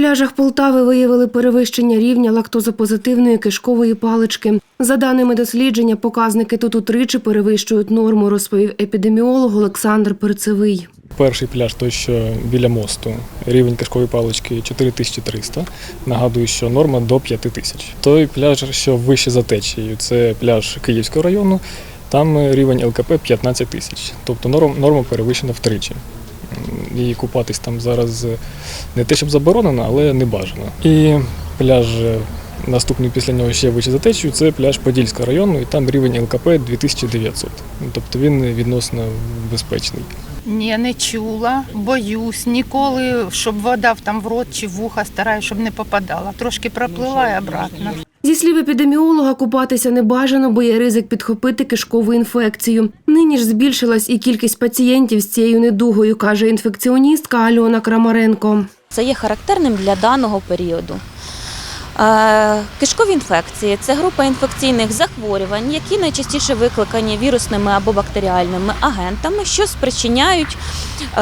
пляжах Полтави виявили перевищення рівня лактозопозитивної кишкової палички. За даними дослідження, показники тут утричі перевищують норму, розповів епідеміолог Олександр Перцевий. Перший пляж, той, що біля мосту, рівень кишкової палички 4300. Нагадую, що норма до 5000. Той пляж, що вище за течією, це пляж Київського району. Там рівень ЛКП 15 тисяч. Тобто норм, норма перевищена втричі. І купатись там зараз не те, щоб заборонено, але не бажано. І пляж е, наступний після нього ще вище за течією, це пляж Подільського району, і там рівень ЛКП 2900. Тобто він відносно безпечний. Ні, не чула, боюсь. Ніколи, щоб вода там в рот чи в вуха стараюсь, щоб не попадала. Трошки проплила і обратно. Зі слів епідеміолога, купатися не бажано, бо є ризик підхопити кишкову інфекцію. Нині ж збільшилась і кількість пацієнтів з цією недугою, каже інфекціоністка Альона Крамаренко. Це є характерним для даного періоду. Е, Кишкові інфекції це група інфекційних захворювань, які найчастіше викликані вірусними або бактеріальними агентами, що спричиняють е,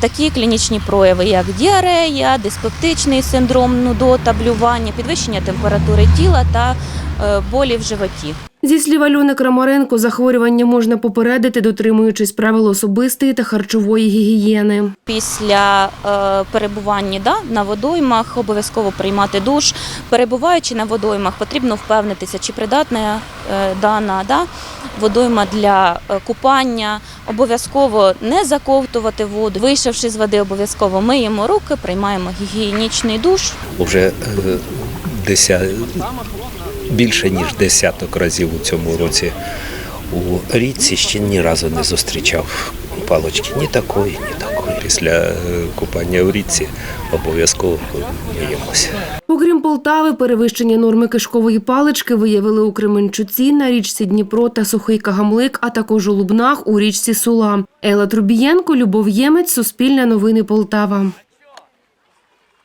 такі клінічні прояви, як діарея, диспептичний синдром нудота, блювання, підвищення температури тіла та е, болі в животі. Зі слів Альони Крамаренко, захворювання можна попередити, дотримуючись правил особистої та харчової гігієни. Після е, перебування да, на водоймах обов'язково приймати душ. Перебуваючи на водоймах, потрібно впевнитися, чи придатна е, дана да, водойма для е, купання. Обов'язково не заковтувати воду. Вийшовши з води, обов'язково миємо руки, приймаємо гігієнічний душ. Уже е, деся... більше ніж десяток разів у цьому році у річці ще ні разу не зустрічав палочки. Ні такої, ні такої. Після е, купання в річці обов'язково миємося. Окрім Полтави, перевищення норми кишкової палички виявили у Кременчуці, на річці Дніпро та Сухий Кагамлик, а також у Лубнах у річці Сула. Елла Трубієнко, Любов Ємець, Суспільне новини Полтава.